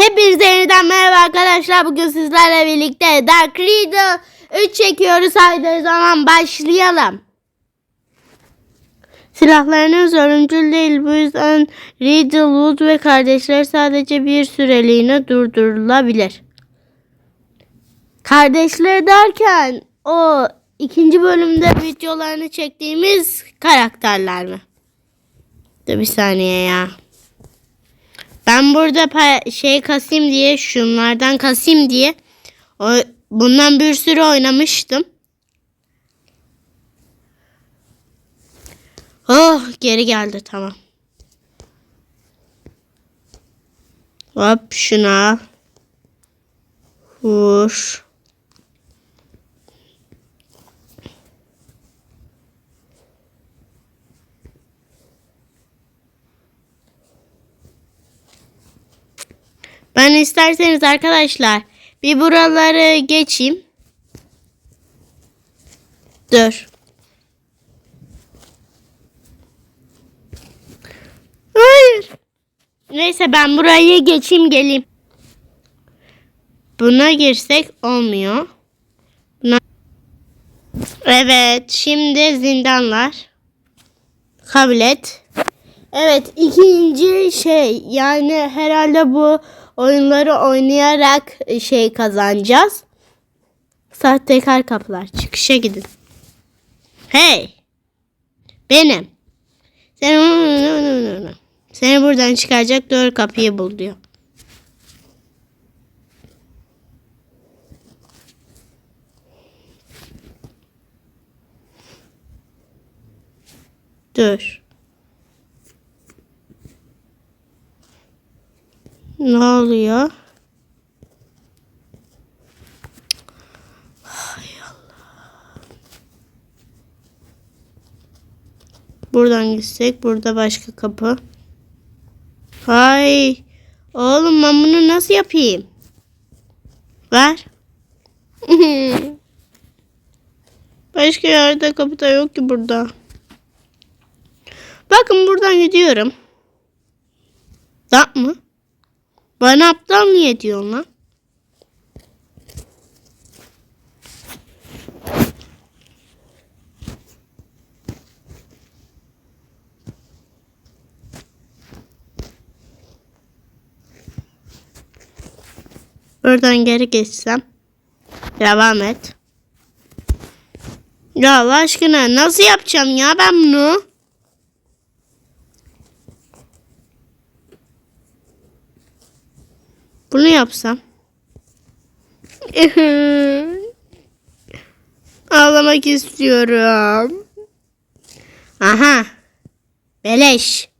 Hepinize yeniden merhaba arkadaşlar. Bugün sizlerle birlikte Dark Riddle 3 çekiyoruz. Haydi o zaman başlayalım. Silahlarınız ölümcül değil. Bu yüzden Riddle, Wood ve kardeşleri sadece bir süreliğine durdurulabilir. Kardeşleri derken o ikinci bölümde videolarını çektiğimiz karakterler mi? Dur bir saniye ya. Ben burada şey kasayım diye şunlardan kasayım diye o, bundan bir sürü oynamıştım. Oh geri geldi tamam. Hop şunu al. Vur. Ben isterseniz arkadaşlar bir buraları geçeyim. Dur. Hayır. Neyse ben burayı geçeyim geleyim. Buna girsek olmuyor. Buna... Evet şimdi zindanlar. Kabul et. Evet ikinci şey yani herhalde bu oyunları oynayarak şey kazanacağız. Sahtekar kapılar çıkışa gidin. Hey benim. Sen seni buradan çıkaracak doğru kapıyı bul diyor. Dur. Ne oluyor? Buradan gitsek burada başka kapı. Hay. Oğlum ben bunu nasıl yapayım? Ver. Başka yerde kapı da yok ki burada. Bakın buradan gidiyorum. Da mı? Bana aptal niye diyorsun lan? Buradan geri geçsem. Devam et. Ya Allah aşkına nasıl yapacağım ya ben bunu? Bunu yapsam. Ağlamak istiyorum. Aha. Beleş.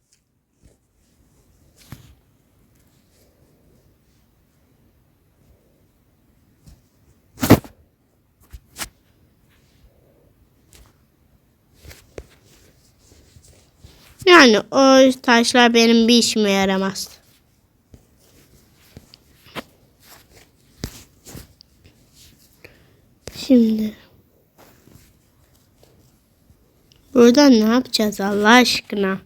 Yani o taşlar benim bir işime yaramaz. Şimdi. Buradan ne yapacağız Allah aşkına?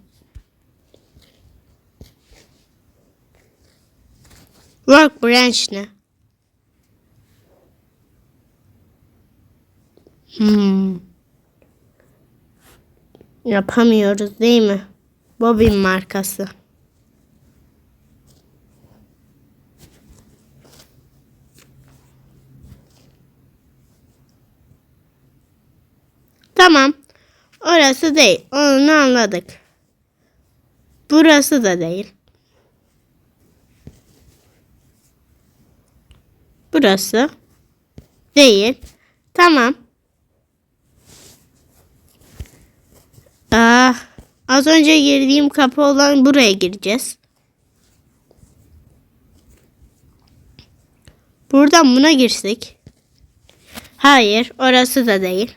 Work branch ne? Hmm. Yapamıyoruz değil mi? Bobin markası. Tamam. Orası değil. Onu anladık. Burası da değil. Burası değil. Tamam. Ah, az önce girdiğim kapı olan buraya gireceğiz. Buradan buna girsek. Hayır, orası da değil.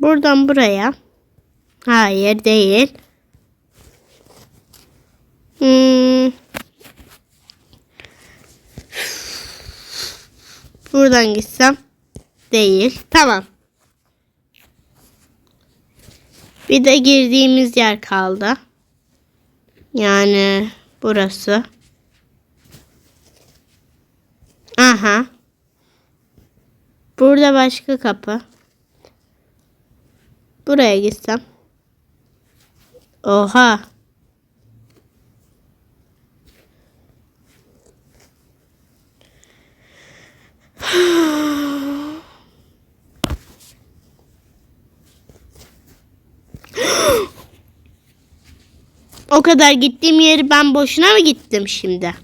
Buradan buraya. Hayır değil. Hmm. Buradan gitsem. Değil. Tamam. Bir de girdiğimiz yer kaldı. Yani burası. Aha. Burada başka kapı. Buraya gitsem. Oha. O kadar gittiğim yeri ben boşuna mı gittim şimdi?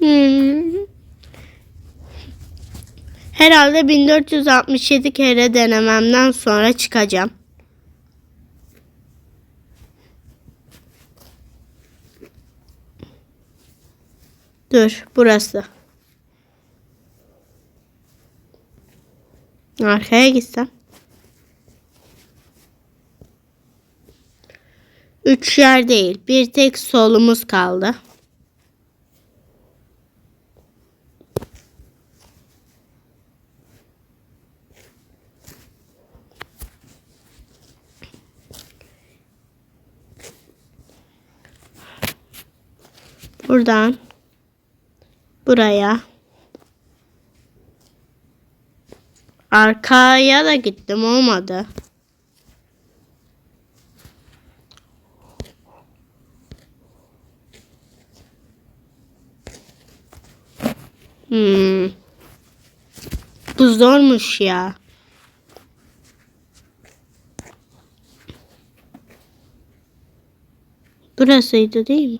Hmm. Herhalde 1467 kere denememden sonra çıkacağım. Dur, burası. Arkaya gitsem. Üç yer değil, bir tek solumuz kaldı. Buradan buraya arkaya da gittim olmadı. Hmm. Bu zormuş ya. Burasıydı değil mi?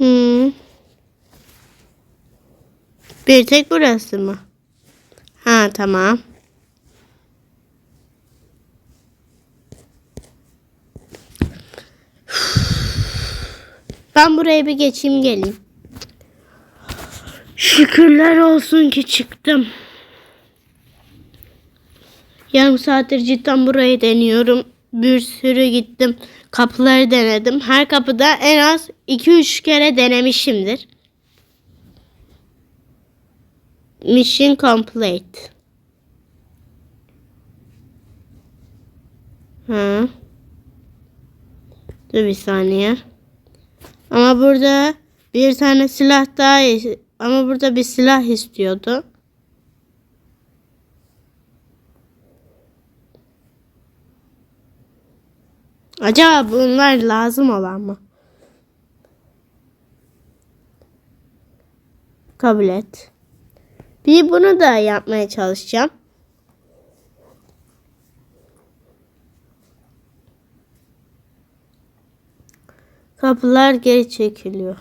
Hmm. Bir tek burası mı? Ha tamam. Ben buraya bir geçeyim geleyim. Şükürler olsun ki çıktım. Yarım saattir cidden burayı deniyorum. Bir sürü gittim. Kapıları denedim. Her kapıda en az 2-3 kere denemişimdir. Mission complete. Ha. Dur bir saniye. Ama burada bir tane silah daha ama burada bir silah istiyordu. Acaba bunlar lazım olan mı? Kabul et. Bir bunu da yapmaya çalışacağım. Kapılar geri çekiliyor.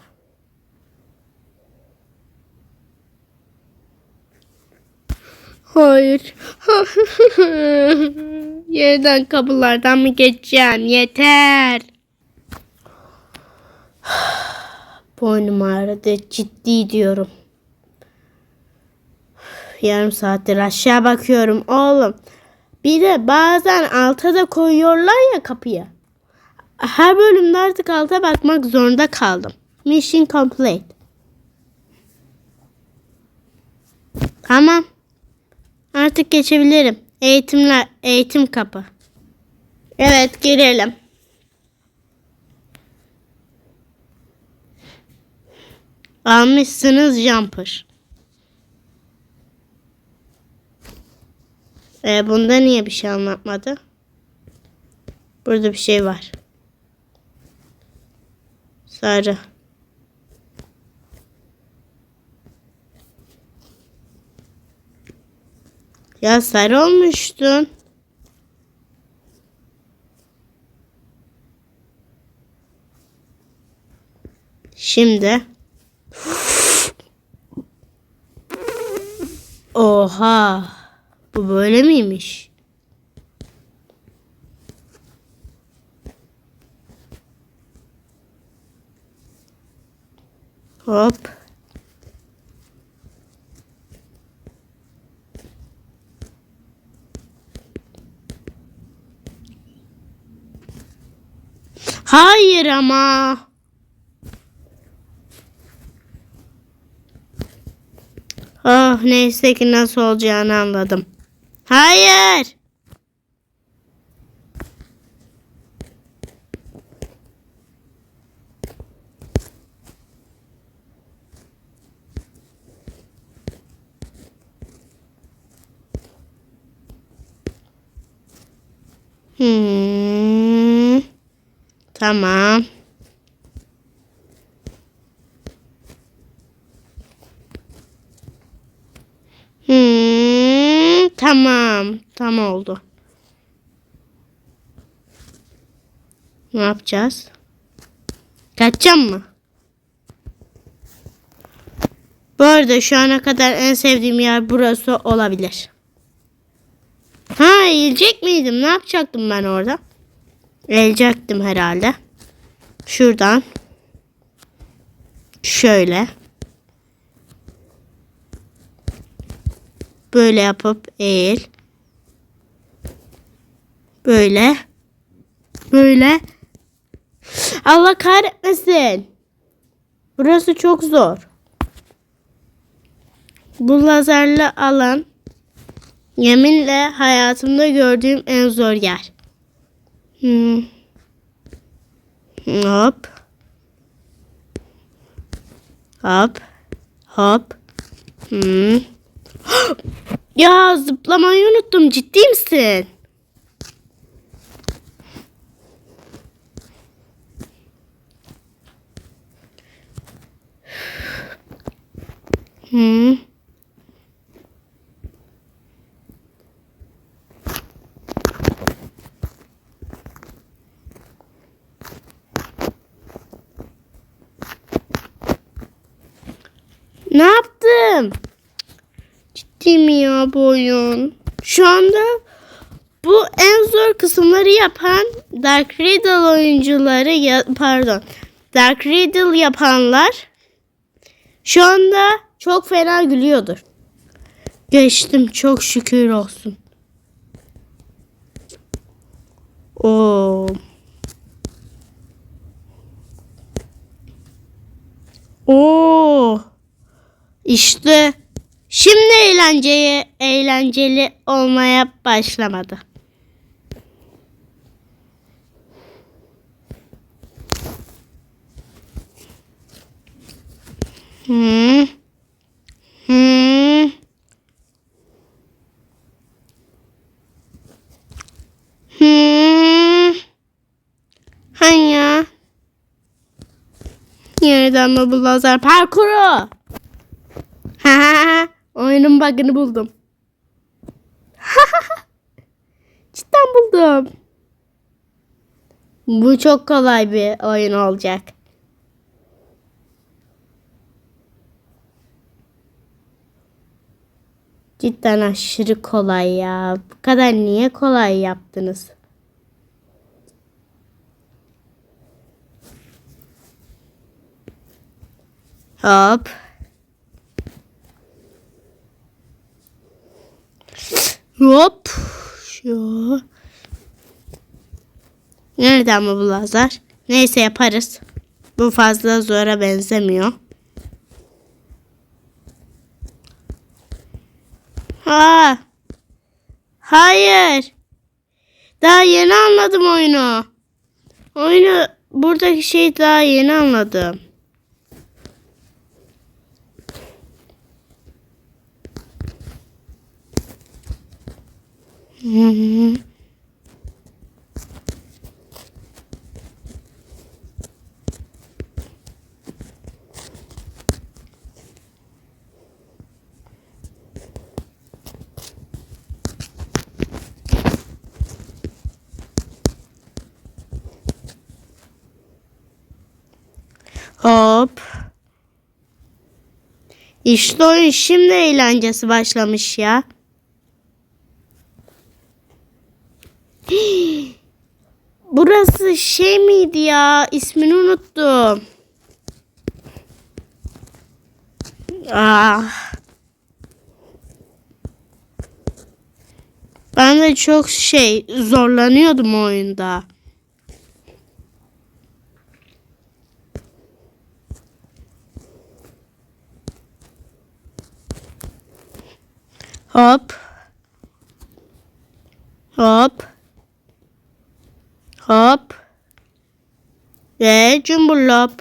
Hayır. Yeniden kapılardan mı geçeceğim? Yeter. Boynum ağrıdı. Ciddi diyorum. Yarım saattir aşağı bakıyorum oğlum. Bir de bazen alta da koyuyorlar ya kapıyı. Her bölümde artık alta bakmak zorunda kaldım. Mission complete. Tamam. Artık geçebilirim. Eğitimler, eğitim kapı. Evet, girelim. Almışsınız jumper. E, bunda niye bir şey anlatmadı? Burada bir şey var. Sarı. Ya sarı olmuştun. Şimdi. Oha. Bu böyle miymiş? Hop. Hayır ama. Oh neyse ki nasıl olacağını anladım. Hayır. Hmm. Tamam. Hmm, tamam. Tam oldu. Ne yapacağız? Kaçacağım mı? Bu arada şu ana kadar en sevdiğim yer burası olabilir. Ha eğilecek miydim? Ne yapacaktım ben orada? Eğilecektim herhalde. Şuradan. Şöyle. Böyle yapıp eğil. Böyle. Böyle. Allah kahretmesin. Burası çok zor. Bu lazerli alan yeminle hayatımda gördüğüm en zor yer. Hmm. Hop. Hop. Hop. Hmm. ya zıplamayı unuttum. Ciddi misin? Hmm. Ne yaptım? Ciddi mi ya bu oyun? Şu anda bu en zor kısımları yapan Dark Riddle oyuncuları ya, pardon Dark Riddle yapanlar şu anda çok fena gülüyordur. Geçtim çok şükür olsun. Oo. Oo. İşte şimdi eğlenceye eğlenceli olmaya başlamadı. Hmm. Hmm. Hani ya? Mi bu lazer parkuru? Oyunun bug'ını buldum. Cidden buldum. Bu çok kolay bir oyun olacak. Cidden aşırı kolay ya. Bu kadar niye kolay yaptınız? Hop. Hop. Şu. Nereden mi bu lazer? Neyse yaparız. Bu fazla zora benzemiyor. Ha. Hayır. Daha yeni anladım oyunu. Oyunu buradaki şey daha yeni anladım. Hmm. Hop. İşte oyun şimdi eğlencesi başlamış ya. Burası şey miydi ya? İsmini unuttum. Ah. Ben de çok şey zorlanıyordum oyunda. Hop. Hop. Hop. Ve cumburlop.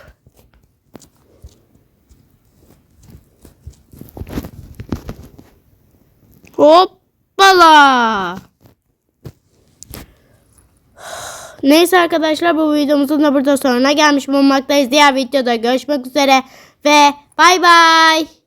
Hoppala. Neyse arkadaşlar bu videomuzun da burada sonuna gelmiş bulunmaktayız. Diğer videoda görüşmek üzere ve bay bay.